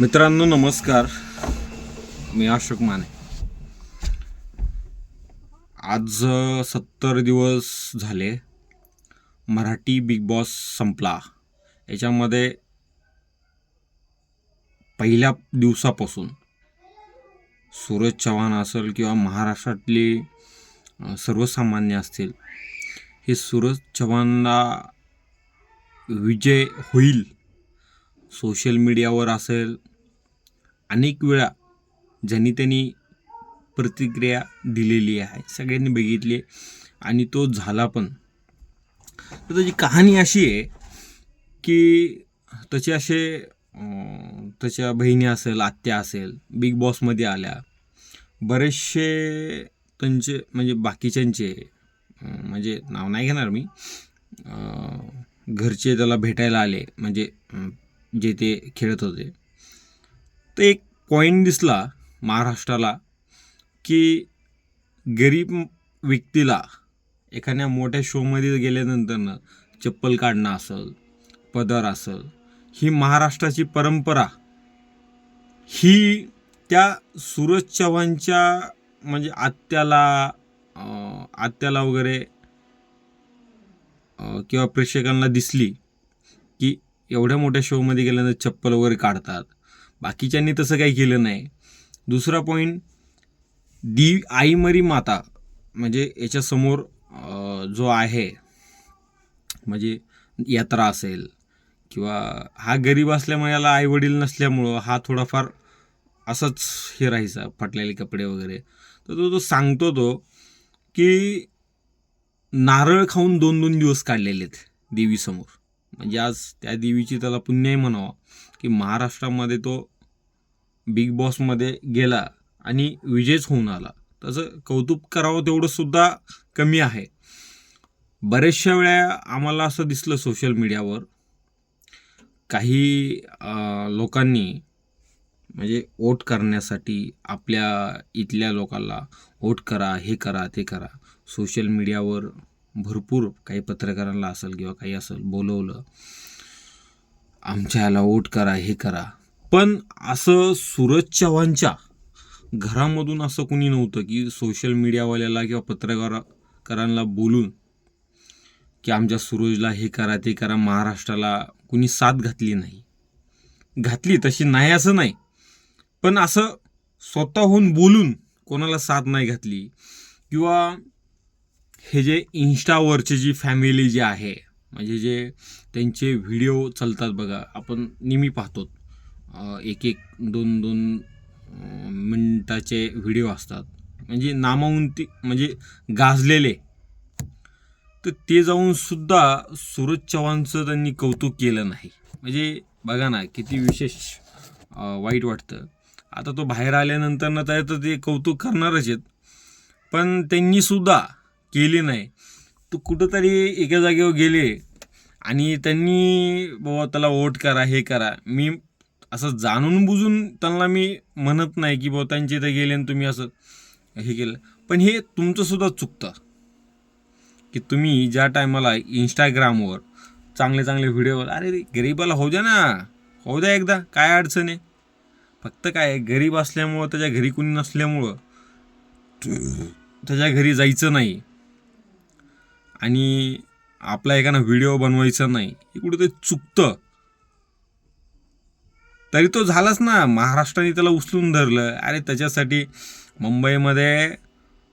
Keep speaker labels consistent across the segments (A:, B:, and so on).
A: मित्रांनो नमस्कार. मी अशोक माने. आज सत्तर दिवस झाले. मराठी बिग बॉस संपला. याच्यामध्ये पहिल्या दिवसापासून सूरज चव्हाण असेल किंवा महाराष्ट्रातली सर्वसामान्य असतील हे सूरज चव्हाणला विजय होईल सोशल मीडियावर असेल अनेक वेळा ज्यांनी त्यांनी प्रतिक्रिया दिलेली आहे सगळ्यांनी बघितली आणि तो झाला पण. तर त्याची कहाणी अशी आहे की त्याचे असे त्याच्या बहिणी असेल आत्या असेल बिग बॉसमध्ये आल्या. बरेचसे त्यांचे म्हणजे बाकीच्यांचे म्हणजे नाव नाही घेणार मी घरचे त्याला भेटायला आले. म्हणजे जे ते खेळत होते. तर एक पॉईंट दिसला महाराष्ट्राला की गरीब व्यक्तीला एखाद्या मोठ्या शोमध्ये गेल्यानंतरनं चप्पल काढणं असेल पदर असेल ही महाराष्ट्राची परंपरा ही त्या सूरज चव्हाणच्या म्हणजे आत्याला आत्याला वगैरे किंवा प्रेक्षकांना दिसली एवढ्या मोठ्या शोमध्ये गेल्यानंतर चप्पल वगैरे काढतात. बाकीच्यांनी तसं काही केलं नाही. दुसरा पॉईंट दी आई मरी माता म्हणजे याच्यासमोर जो आहे म्हणजे यात्रा असेल किंवा हा गरीब असल्यामुळे याला आईवडील नसल्यामुळं हा थोडाफार असंच हे राहायचा फाटलेले कपडे वगैरे. तर तो तो सांगतो तो की नारळ खाऊन दोन दोन दिवस काढलेले आहेत देवीसमोर. म्हणजे आज त्या देवीची त्याला पुण्याही म्हणावा की महाराष्ट्रामध्ये तो बिग बॉसमध्ये गेला आणि विजयच होऊन आला. त्याचं कौतुक करावं तेवढं सुद्धा कमी आहे. बऱ्याचशा वेळा आम्हाला असं दिसलं सोशल मीडियावर काही लोकांनी म्हणजे वोट करण्यासाठी आपल्या इथल्या लोकांना वोट करा हे करा ते करा. सोशल मीडियावर भरपूर काही पत्रकारांना असेल किंवा काही असेल बोलवलं आमच्या ह्याला वोट करा हे करा. पण असं सूरज चव्हाणच्या घरामधून असं कुणी नव्हतं की सोशल मीडियावाल्याला किंवा पत्रकारांना बोलून की आमच्या सूरजला हे करा ते करा महाराष्ट्राला कुणी साथ घातली नाही. घातली तशी नाही असं नाही. पण असं स्वतःहून बोलून कोणाला साथ नाही घातली किंवा हे जे इन्स्टावरचे जी फॅमिली जी आहे म्हणजे जे त्यांचे व्हिडिओ चालतात बघा आपण नेहमी पाहतो. एक एक दोन दोन मिनटाचे व्हिडिओ असतात. म्हणजे नामावंती म्हणजे गाजलेले. तर ते जाऊन सुद्धा सूरज चव्हाणचं त्यांनी कौतुक केलं नाही. म्हणजे बघा ना किती विशेष वाईट वाटतं. आता तो बाहेर आल्यानंतर ना तर ते कौतुक करणारच आहेत. पण त्यांनीसुद्धा केले नाही. तो कुठंतरी एका जागेवर गेले आणि त्यांनी बाबा त्याला वोट करा हे करा. मी असं जाणून बुजून त्यांना मी म्हणत नाही की बाबा त्यांच्या इथं गेले आणि तुम्ही असं हे केलं. पण हे तुमचंसुद्धा चुकतं. की तुम्ही ज्या टायमाला इंस्टाग्रामवर चांगले चांगले व्हिडिओवर अरे गरीबाला होऊ द्या ना होऊ द्या एकदा काय अडचण आहे? फक्त काय गरीब असल्यामुळं त्याच्या घरी कुणी नसल्यामुळं त्याच्या घरी जायचं नाही. आणि आपला एकाना व्हिडिओ बनवायचा नाही हे कुठेतरी चुकतं. तरी तो झालाच ना महाराष्ट्राने त्याला उचलून धरलं. अरे त्याच्यासाठी मुंबईमध्ये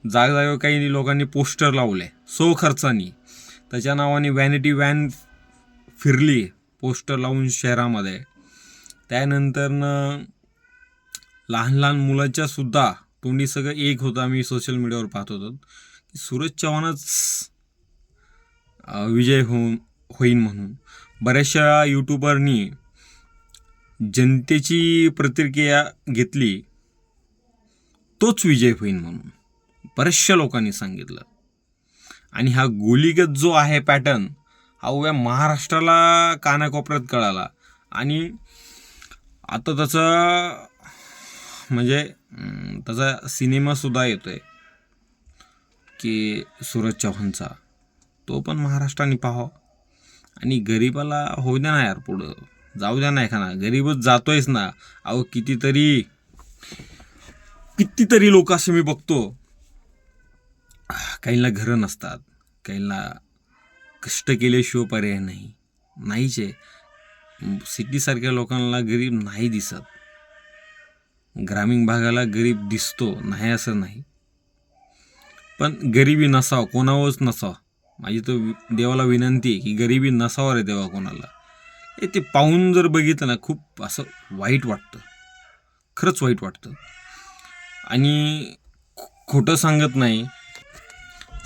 A: जागजागेवर काही लोकांनी पोस्टर लावले सो खर्चानी. त्याच्या नावाने व्हॅनिटी व्हॅन फिरली पोस्टर लावून शहरामध्ये. त्यानंतरनं लहान लहान मुलाच्या सुद्धा तोंडी सगळं एक होतं आम्ही सोशल मीडियावर पाहत होतो. की सूरज चव्हाणच विजय होऊन होईन म्हणून. बऱ्याचशा यूट्यूबरनी जनतेची प्रतिक्रिया घेतली तोच विजय होईन म्हणून. बऱ्याचशा लोकांनी सांगितलं. आणि हा गोलीगत जो आहे पॅटर्न हा उभ्या महाराष्ट्राला कानाकोपऱ्यात कळाला. आणि आता त्याचा म्हणजे त्याचा सिनेमासुद्धा येतो आहे की सूरज चव्हाणचा. तो पण महाराष्ट्राने पाहावा. आणि गरिबाला होऊ द्या ना यार पुढं. जाऊ द्या ना एखादा. गरीबच जातोयच ना. अहो कितीतरी कितीतरी लोक असे मी बघतो. काहींना घरं नसतात. काहींना कष्ट केल्याशिवाय पर्याय नाही. नाहीच आहे. सिटीसारख्या लोकांना गरीब नाही दिसत. ग्रामीण भागाला गरीब दिसतो. नाही असं नाही. पण गरिबी नसावं. कोणावरच नसावं. माझी तर देवाला विनंती आहे की गरिबी नसावर रे देवा कोणाला. हे ते पाहून जर बघितलं ना खूप असं वाईट वाटतं. खरंच वाईट वाटतं. आणि खो- खोटं सांगत नाही.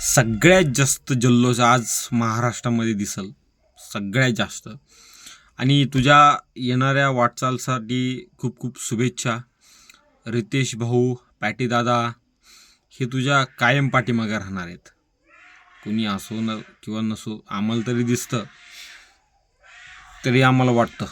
A: सगळ्यात जास्त जल्लोष आज महाराष्ट्रामध्ये दिसल. सगळ्यात जास्त. आणि तुझ्या येणाऱ्या वाटचालसाठी खूप खूप शुभेच्छा. रितेश भाऊ पॅटीदादा हे तुझ्या कायम पाठीमागे राहणार आहेत. कुणी असो न किंवा नसो आम्हाला तरी दिसतं. तरी आम्हाला वाटतं.